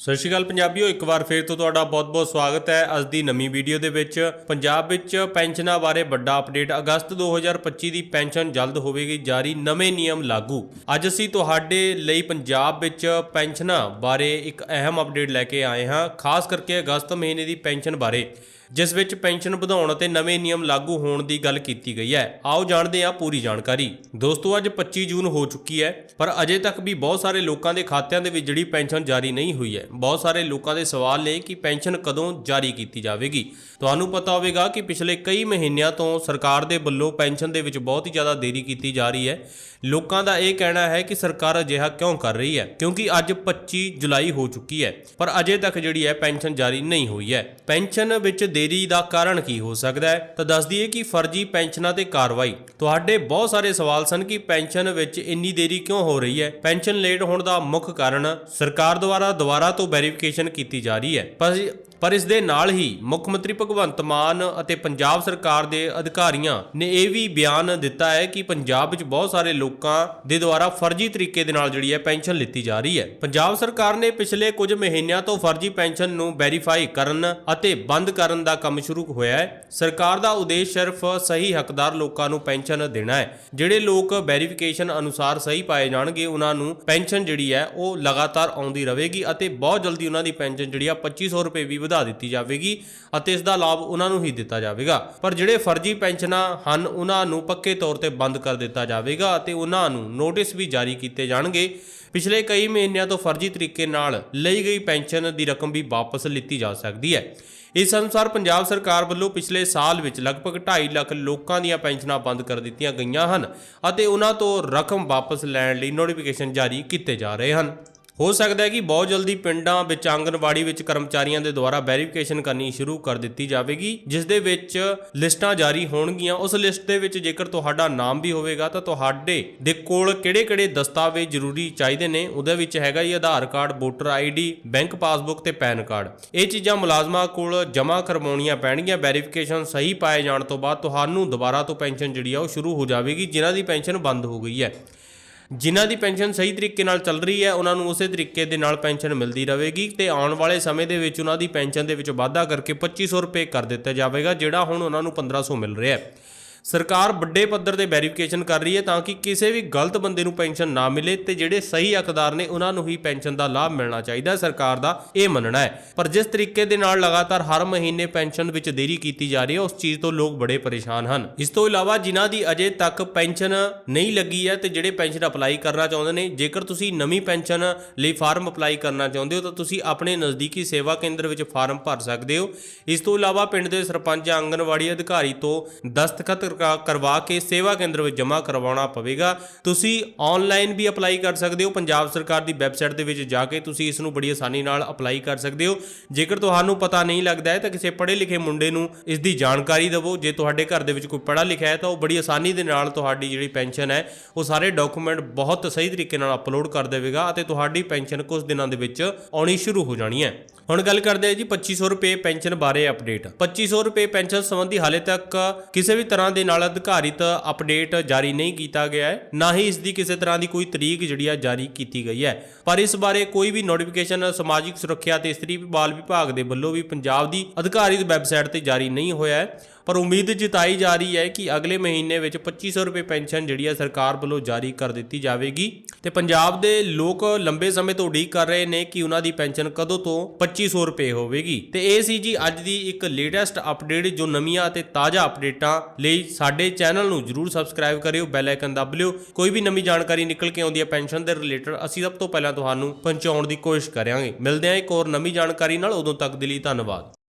ਸਤਿ ਸ਼੍ਰੀ ਅਕਾਲ ਪੰਜਾਬੀਓ, ਇੱਕ ਵਾਰ ਫੇਰ ਤੋਂ ਤੁਹਾਡਾ ਬਹੁਤ-ਬਹੁਤ ਸਵਾਗਤ ਹੈ ਅੱਜ ਦੀ ਨਵੀਂ ਵੀਡੀਓ ਦੇ ਵਿੱਚ। ਪੰਜਾਬ ਵਿੱਚ ਪੈਨਸ਼ਨਾਂ ਬਾਰੇ ਵੱਡਾ ਅਪਡੇਟ, ਅਗਸਤ 2025 ਦੀ ਪੈਨਸ਼ਨ ਜਲਦ ਹੋਵੇਗੀ, ਜਾਰੀ ਨਵੇਂ ਨਿਯਮ ਲਾਗੂ। ਅੱਜ ਅਸੀਂ ਤੁਹਾਡੇ ਲਈ ਪੰਜਾਬ ਵਿੱਚ ਪੈਨਸ਼ਨਾਂ ਬਾਰੇ ਇੱਕ ਅਹਿਮ ਅਪਡੇਟ ਲੈ ਕੇ ਆਏ ਹਾਂ, ਖਾਸ ਕਰਕੇ ਅਗਸਤ ਮਹੀਨੇ ਦੀ ਪੈਨਸ਼ਨ ਬਾਰੇ, ਜਿਸ ਵਿੱਚ ਪੈਨਸ਼ਨ ਵਧਾਉਣ ਅਤੇ ਨਵੇਂ ਨਿਯਮ ਲਾਗੂ ਹੋਣ ਦੀ ਗੱਲ ਕੀਤੀ ਗਈ ਹੈ। ਆਓ ਜਾਣਦੇ ਹਾਂ ਪੂਰੀ ਜਾਣਕਾਰੀ। ਦੋਸਤੋ, ਅੱਜ 25 ਜੂਨ ਹੋ ਚੁੱਕੀ ਹੈ, ਪਰ ਅਜੇ ਤੱਕ ਵੀ ਬਹੁਤ ਸਾਰੇ ਲੋਕਾਂ ਦੇ ਖਾਤਿਆਂ ਦੇ ਵਿੱਚ ਜਿਹੜੀ ਪੈਨਸ਼ਨ ਜਾਰੀ ਨਹੀਂ ਹੋਈ ਹੈ। ਬਹੁਤ ਸਾਰੇ ਲੋਕਾਂ ਦੇ ਸਵਾਲ ਨੇ ਕਿ ਪੈਨਸ਼ਨ ਕਦੋਂ ਜਾਰੀ ਕੀਤੀ ਜਾਵੇਗੀ। ਤੁਹਾਨੂੰ ਪਤਾ ਹੋਵੇਗਾ ਕਿ ਪਿਛਲੇ ਕਈ ਮਹੀਨਿਆਂ ਤੋਂ ਸਰਕਾਰ ਦੇ ਵੱਲੋਂ ਪੈਨਸ਼ਨ ਦੇ ਵਿੱਚ ਬਹੁਤ ਹੀ ਜ਼ਿਆਦਾ ਦੇਰੀ ਕੀਤੀ ਜਾ ਰਹੀ ਹੈ। ਲੋਕਾਂ ਦਾ ਇਹ ਕਹਿਣਾ ਹੈ ਕਿ ਸਰਕਾਰ ਅਜਿਹਾ ਕਿਉਂ ਕਰ ਰਹੀ ਹੈ? ਕਿਉਂਕਿ ਅੱਜ 25 ਜੁਲਾਈ ਹੋ ਚੁੱਕੀ ਹੈ, ਪਰ ਅਜੇ ਤੱਕ ਜਿਹੜੀ ਹੈ ਪੈਨਸ਼ਨ ਜਾਰੀ ਨਹੀਂ ਹੋਈ ਹੈ। ਪੈਨਸ਼ਨ ਵਿੱਚ ਦੇਰੀ ਦਾ ਕਾਰਨ ਕੀ ਹੋ ਸਕਦਾ ਹੈ? ਤਾਂ ਦੱਸ ਦਈਏ ਕਿ ਫਰਜ਼ੀ ਪੈਨਸ਼ਨਾਂ ਤੇ ਕਾਰਵਾਈ। ਤੁਹਾਡੇ ਬਹੁਤ ਸਾਰੇ ਸਵਾਲ ਸਨ ਕਿ ਪੈਨਸ਼ਨ ਵਿੱਚ ਇੰਨੀ ਦੇਰੀ ਕਿਉਂ ਹੋ ਰਹੀ ਹੈ? ਪੈਨਸ਼ਨ ਲੇਟ ਹੋਣ ਦਾ ਮੁੱਖ ਕਾਰਨ ਸਰਕਾਰ ਦੁਆਰਾ ਦੁਬਾਰਾ ਤੋਂ ਵੈਰੀਫਿਕੇਸ਼ਨ ਕੀਤੀ ਜਾ ਰਹੀ ਹੈ। ਪਰ ਪਰ ਇਸ ਦੇ ਨਾਲ ਹੀ ਮੁੱਖ ਮੰਤਰੀ ਭਗਵੰਤ ਮਾਨ ਅਤੇ ਪੰਜਾਬ ਸਰਕਾਰ ਦੇ ਅਧਿਕਾਰੀਆਂ ਨੇ ਇਹ ਵੀ ਬਿਆਨ ਦਿੱਤਾ ਹੈ ਕਿ ਪੰਜਾਬ ਵਿੱਚ ਬਹੁਤ ਸਾਰੇ ਲੋਕਾਂ ਦੇ ਦੁਆਰਾ ਫਰਜ਼ੀ ਤਰੀਕੇ ਦੇ ਨਾਲ ਜਿਹੜੀ ਹੈ ਪੈਨਸ਼ਨ ਲਿੱਤੀ ਜਾ ਰਹੀ ਹੈ। ਪੰਜਾਬ ਸਰਕਾਰ ਨੇ ਪਿਛਲੇ ਕੁਝ ਮਹੀਨਿਆਂ ਤੋਂ ਫਰਜ਼ੀ ਪੈਨਸ਼ਨ ਨੂੰ ਵੈਰੀਫਾਈ ਕਰਨ ਅਤੇ ਬੰਦ ਕਰਨ ਦਾ ਕੰਮ ਸ਼ੁਰੂ ਹੋਇਆ ਹੈ। ਸਰਕਾਰ ਦਾ ਉਦੇਸ਼ ਸਿਰਫ ਸਹੀ ਹੱਕਦਾਰ ਲੋਕਾਂ ਨੂੰ ਪੈਨਸ਼ਨ ਦੇਣਾ ਹੈ। ਜਿਹੜੇ ਲੋਕ ਵੈਰੀਫਿਕੇਸ਼ਨ ਅਨੁਸਾਰ ਸਹੀ ਪਾਏ ਜਾਣਗੇ, ਉਹਨਾਂ ਨੂੰ ਪੈਨਸ਼ਨ ਜਿਹੜੀ ਹੈ ਉਹ ਲਗਾਤਾਰ ਆਉਂਦੀ ਰਹੇਗੀ ਅਤੇ ਬਹੁਤ ਜਲਦੀ ਉਹਨਾਂ ਦੀ ਪੈਨਸ਼ਨ ਜਿਹੜੀ ਆ 2500 ਰੁਪਏ ਵੀ ਵਧਾ ਦਿੱਤੀ ਜਾਵੇਗੀ ਅਤੇ ਇਸ ਦਾ ਲਾਭ ਉਹਨਾਂ ਨੂੰ ਹੀ ਦਿੱਤਾ ਜਾਵੇਗਾ। ਪਰ ਜਿਹੜੇ ਫਰਜ਼ੀ ਪੈਨਸ਼ਨਾਂ ਹਨ, ਉਹਨਾਂ ਨੂੰ ਪੱਕੇ ਤੌਰ ਤੇ ਬੰਦ ਕਰ ਦਿੱਤਾ ਜਾਵੇਗਾ ਅਤੇ ਉਹਨਾਂ ਨੂੰ ਨੋਟਿਸ ਵੀ ਜਾਰੀ ਕੀਤੇ ਜਾਣਗੇ। ਪਿਛਲੇ ਕਈ ਮਹੀਨਿਆਂ ਤੋਂ ਫਰਜ਼ੀ ਤਰੀਕੇ ਨਾਲ ਲਈ ਗਈ ਪੈਨਸ਼ਨ ਦੀ ਰਕਮ ਵੀ ਵਾਪਸ ਲਿੱਤੀ ਜਾ ਸਕਦੀ ਹੈ। ਇਸ ਅਨੁਸਾਰ ਪੰਜਾਬ ਸਰਕਾਰ ਵੱਲੋਂ ਪਿਛਲੇ ਸਾਲ ਵਿੱਚ ਲਗਭਗ 2.5 ਲੱਖ ਲੋਕਾਂ ਦੀਆਂ ਪੈਨਸ਼ਨਾਂ ਬੰਦ ਕਰ ਦਿੱਤੀਆਂ ਗਈਆਂ ਹਨ ਅਤੇ ਉਹਨਾਂ ਤੋਂ ਰਕਮ ਵਾਪਸ ਲੈਣ ਲਈ ਨੋਟੀਫਿਕੇਸ਼ਨ ਜਾਰੀ ਕੀਤੇ ਜਾ ਰਹੇ ਹਨ। ਹੋ ਸਕਦਾ ਹੈ ਕਿ ਬਹੁਤ ਜਲਦੀ ਪਿੰਡਾਂ ਵਿੱਚ ਆਂਗਨਵਾੜੀ ਵਿੱਚ ਕਰਮਚਾਰੀਆਂ ਦੇ ਦੁਆਰਾ ਵੈਰੀਫਿਕੇਸ਼ਨ ਕਰਨੀ ਸ਼ੁਰੂ ਕਰ ਦਿੱਤੀ ਜਾਵੇਗੀ, ਜਿਸ ਦੇ ਵਿੱਚ ਲਿਸਟਾਂ ਜਾਰੀ ਹੋਣਗੀਆਂ। ਉਸ ਲਿਸਟ ਦੇ ਵਿੱਚ ਜੇਕਰ ਤੁਹਾਡਾ ਨਾਮ ਵੀ ਹੋਵੇਗਾ, ਤਾਂ ਤੁਹਾਡੇ ਦੇ ਕੋਲ ਕਿਹੜੇ-ਕਿਹੜੇ ਦਸਤਾਵੇਜ਼ ਜ਼ਰੂਰੀ ਚਾਹੀਦੇ ਨੇ? ਉਹਦੇ ਵਿੱਚ ਹੈਗਾ ਜੀ Aadhaar card, voter ID bank passbook ਤੇ ਪੈਨ ਕਾਰਡ। ਇਹ ਚੀਜ਼ਾਂ ਮੁਲਾਜ਼ਮਾਂ ਕੋਲ ਜਮ੍ਹਾਂ ਕਰਵਾਉਣੀਆਂ ਪੈਣਗੀਆਂ। ਵੈਰੀਫਿਕੇਸ਼ਨ ਸਹੀ ਪਾਏ ਜਾਣ ਤੋਂ ਬਾਅਦ ਤੁਹਾਨੂੰ ਦੁਬਾਰਾ ਤੋਂ ਪੈਨਸ਼ਨ ਜਿਹੜੀ ਆ, ਉਹ ਸ਼ੁਰੂ ਹੋ ਜਾਵੇਗੀ, ਜਿਨ੍ਹਾਂ ਦੀ ਪੈਨਸ਼ਨ ਬੰਦ ਹੋ ਗਈ ਹੈ। ਜਿਨ੍ਹਾਂ ਦੀ ਪੈਨਸ਼ਨ ਸਹੀ ਤਰੀਕੇ ਨਾਲ ਚੱਲ ਰਹੀ ਹੈ, ਉਹਨਾਂ ਨੂੰ ਉਸੇ ਤਰੀਕੇ ਦੇ ਨਾਲ ਪੈਨਸ਼ਨ ਮਿਲਦੀ ਰਹੇਗੀ ਤੇ ਆਉਣ ਵਾਲੇ ਸਮੇਂ ਦੇ ਵਿੱਚ ਉਹਨਾਂ ਦੀ ਪੈਨਸ਼ਨ ਦੇ ਵਿੱਚ ਵਾਧਾ ਕਰਕੇ 2500 ਰੁਪਏ ਕਰ ਦਿੱਤਾ ਜਾਵੇਗਾ, ਜਿਹੜਾ ਹੁਣ ਉਹਨਾਂ ਨੂੰ 1500 ਮਿਲ ਰਿਹਾ ਹੈ। ਸਰਕਾਰ ਵੱਡੇ ਪੱਧਰ ਤੇ ਵੈਰੀਫਿਕੇਸ਼ਨ ਕਰ ਰਹੀ ਹੈ ਤਾਂ ਕਿ ਕਿਸੇ ਵੀ ਗਲਤ ਬੰਦੇ ਨੂੰ ਪੈਨਸ਼ਨ ਨਾ ਮਿਲੇ ਤੇ ਜਿਹੜੇ ਸਹੀ ਹੱਕਦਾਰ ਨੇ ਉਹਨਾਂ ਨੂੰ ਹੀ ਪੈਨਸ਼ਨ ਦਾ ਲਾਭ ਮਿਲਣਾ ਚਾਹੀਦਾ ਸਰਕਾਰ ਦਾ ਇਹ ਮੰਨਣਾ ਹੈ। ਪਰ ਜਿਸ ਤਰੀਕੇ ਦੇ ਨਾਲ ਲਗਾਤਾਰ ਹਰ ਮਹੀਨੇ ਪੈਨਸ਼ਨ ਵਿੱਚ ਦੇਰੀ ਕੀਤੀ ਜਾ ਰਹੀ ਹੈ, ਉਸ ਚੀਜ਼ ਤੋਂ ਲੋਕ ਬੜੇ ਪਰੇਸ਼ਾਨ ਹਨ। ਇਸ ਤੋਂ ਇਲਾਵਾ ਜਿਨ੍ਹਾਂ ਦੀ ਅਜੇ ਤੱਕ ਪੈਨਸ਼ਨ ਨਹੀਂ ਲੱਗੀ ਹੈ ਤੇ ਜਿਹੜੇ ਪੈਨਸ਼ਨ ਅਪਲਾਈ ਕਰਨਾ ਚਾਹੁੰਦੇ ਨੇ, ਜੇਕਰ ਤੁਸੀਂ ਨਵੀਂ ਪੈਨਸ਼ਨ ਲਈ ਫਾਰਮ ਅਪਲਾਈ ਕਰਨਾ ਚਾਹੁੰਦੇ ਹੋ, ਤਾਂ ਤੁਸੀਂ ਆਪਣੇ ਨਜ਼ਦੀਕੀ ਸੇਵਾ ਕੇਂਦਰ ਵਿੱਚ ਫਾਰਮ ਭਰ ਸਕਦੇ ਹੋ। ਇਸ ਤੋਂ ਇਲਾਵਾ ਪਿੰਡ ਦੇ ਸਰਪੰਚ ਜਾਂ ਆਂਗਨਵਾੜੀ ਅਧਿਕਾਰੀ ਤੋਂ ਦਸਤਖਤ ਕਰਵਾ- ਕੇ ਸੇਵਾ ਕੇਂਦਰ ਵਿੱਚ ਜਮ੍ਹਾਂ ਕਰਵਾਉਣਾ ਪਵੇਗਾ। ਤੁਸੀਂ ਆਨਲਾਈਨ ਵੀ ਅਪਲਾਈ ਕਰ ਸਕਦੇ ਹੋ। ਪੰਜਾਬ ਸਰਕਾਰ ਦੀ ਵੈਬਸਾਈਟ ਦੇ ਵਿੱਚ ਜਾ ਕੇ ਤੁਸੀਂ ਇਸ ਨੂੰ ਬੜੀ ਆਸਾਨੀ ਨਾਲ ਅਪਲਾਈ ਕਰ ਸਕਦੇ ਹੋ। ਜੇਕਰ ਤੁਹਾਨੂੰ ਪਤਾ ਨਹੀਂ ਲੱਗਦਾ ਹੈ ਤਾਂ ਕਿਸੇ ਪੜ੍ਹੇ ਲਿਖੇ ਮੁੰਡੇ ਨੂੰ ਇਸ ਦੀ ਜਾਣਕਾਰੀ ਦਿਵੋ। ਜੇ ਤੁਹਾਡੇ ਘਰ ਦੇ ਵਿੱਚ ਕੋਈ ਪੜ੍ਹਾ ਲਿਖਿਆ ਹੈ ਤਾਂ ਉਹ ਬੜੀ ਆਸਾਨੀ ਦੇ ਨਾਲ ਤੁਹਾਡੀ ਜਿਹੜੀ ਪੈਨਸ਼ਨ ਹੈ, ਉਹ ਸਾਰੇ ਡਾਕੂਮੈਂਟ ਬਹੁਤ ਸਹੀ ਤਰੀਕੇ ਨਾਲ ਅਪਲੋਡ ਕਰ ਦੇਵੇਗਾ ਅਤੇ ਤੁਹਾਡੀ ਪੈਨਸ਼ਨ ਕੁਝ ਦਿਨਾਂ ਦੇ ਵਿੱਚ ਆਉਣੀ ਸ਼ੁਰੂ ਹੋ ਜਾਣੀ ਹੈ। ਹੁਣ ਗੱਲ ਕਰਦੇ ਹਾਂ ਜੀ 2500 ਰੁਪਏ ਪੈਨਸ਼ਨ ਬਾਰੇ ਅਪਡੇਟ 2500 ਰੁਪਏ ਪੈਨਸ਼ਨ ਸੰਬੰਧੀ ਹਾਲੇ ਤੱਕ ਕਿਸੇ ਵੀ ਤਰ੍ਹਾਂ ਦੇ ਨਾਲ ਅਧਿਕਾਰਿਤ ਅਪਡੇਟ ਜਾਰੀ ਨਹੀਂ ਕੀਤਾ ਗਿਆ ਹੈ, ਨਾ ਹੀ ਇਸ ਦੀ ਕਿਸੇ ਤਰ੍ਹਾਂ ਦੀ ਕੋਈ ਤਰੀਕ ਜਿਹੜੀ ਆ ਜਾਰੀ ਕੀਤੀ ਗਈ ਹੈ। ਪਰ ਇਸ ਬਾਰੇ ਕੋਈ ਵੀ ਨੋਟੀਫਿਕੇਸ਼ਨ ਸਮਾਜਿਕ ਸੁਰੱਖਿਆ ਤੇ ਇਸਤਰੀ ਬਾਲ ਵਿਭਾਗ ਦੇ ਵੱਲੋਂ ਵੀ ਪੰਜਾਬ ਦੀ ਅਧਿਕਾਰਿਤ ਵੈਬਸਾਈਟ ਤੇ ਜਾਰੀ ਨਹੀਂ ਹੋਇਆ ਹੈ। ਪਰ ਉਮੀਦ ਜਤਾਈ ਜਾ ਰਹੀ ਹੈ ਕਿ ਅਗਲੇ ਮਹੀਨੇ ਵਿੱਚ 2500 ਰੁਪਏ ਪੈਨਸ਼ਨ ਜਿਹੜੀ ਹੈ ਸਰਕਾਰ ਵੱਲੋਂ ਜਾਰੀ ਕਰ ਦਿੱਤੀ ਜਾਵੇਗੀ। ਤੇ ਪੰਜਾਬ ਦੇ ਲੋਕ ਲੰਬੇ ਸਮੇਂ ਤੋਂ ਉਡੀਕ ਕਰ ਰਹੇ ਨੇ ਕਿ ਉਹਨਾਂ ਦੀ ਪੈਨਸ਼ਨ ਕਦੋਂ ਤੋਂ 2500 ਰੁਪਏ ਹੋਵੇਗੀ। ਤੇ ਇਹ ਸੀ ਜੀ ਅੱਜ ਦੀ ਇੱਕ ਲੇਟੈਸਟ ਅਪਡੇਟ ਜੋ ਨਵੀਆਂ ਅਤੇ ਤਾਜ਼ਾ ਅਪਡੇਟਾਂ ਲਈ ਸਾਡੇ ਚੈਨਲ ਨੂੰ ਜਰੂਰ ਸਬਸਕ੍ਰਾਈਬ ਕਰਿਓ, ਬੈਲ ਆਈਕਨ ਦਬ ਲਿਓ। ਕੋਈ ਵੀ ਨਵੀਂ ਜਾਣਕਾਰੀ ਨਿਕਲ ਕੇ ਆਉਂਦੀ ਹੈ ਪੈਨਸ਼ਨ ਦੇ ਰਿਲੇਟਡ, ਅਸੀਂ ਸਭ ਤੋਂ ਪਹਿਲਾਂ ਤੁਹਾਨੂੰ ਪਹੁੰਚਾਉਣ ਦੀ ਕੋਸ਼ਿਸ਼ ਕਰਾਂਗੇ। ਮਿਲਦੇ ਹਾਂ ਇੱਕ ਹੋਰ ਨਵੀਂ ਜਾਣਕਾਰੀ ਨਾਲ। ਉਦੋਂ ਤੱਕ ਦੇ ਲਈ ਧੰਨਵਾਦ।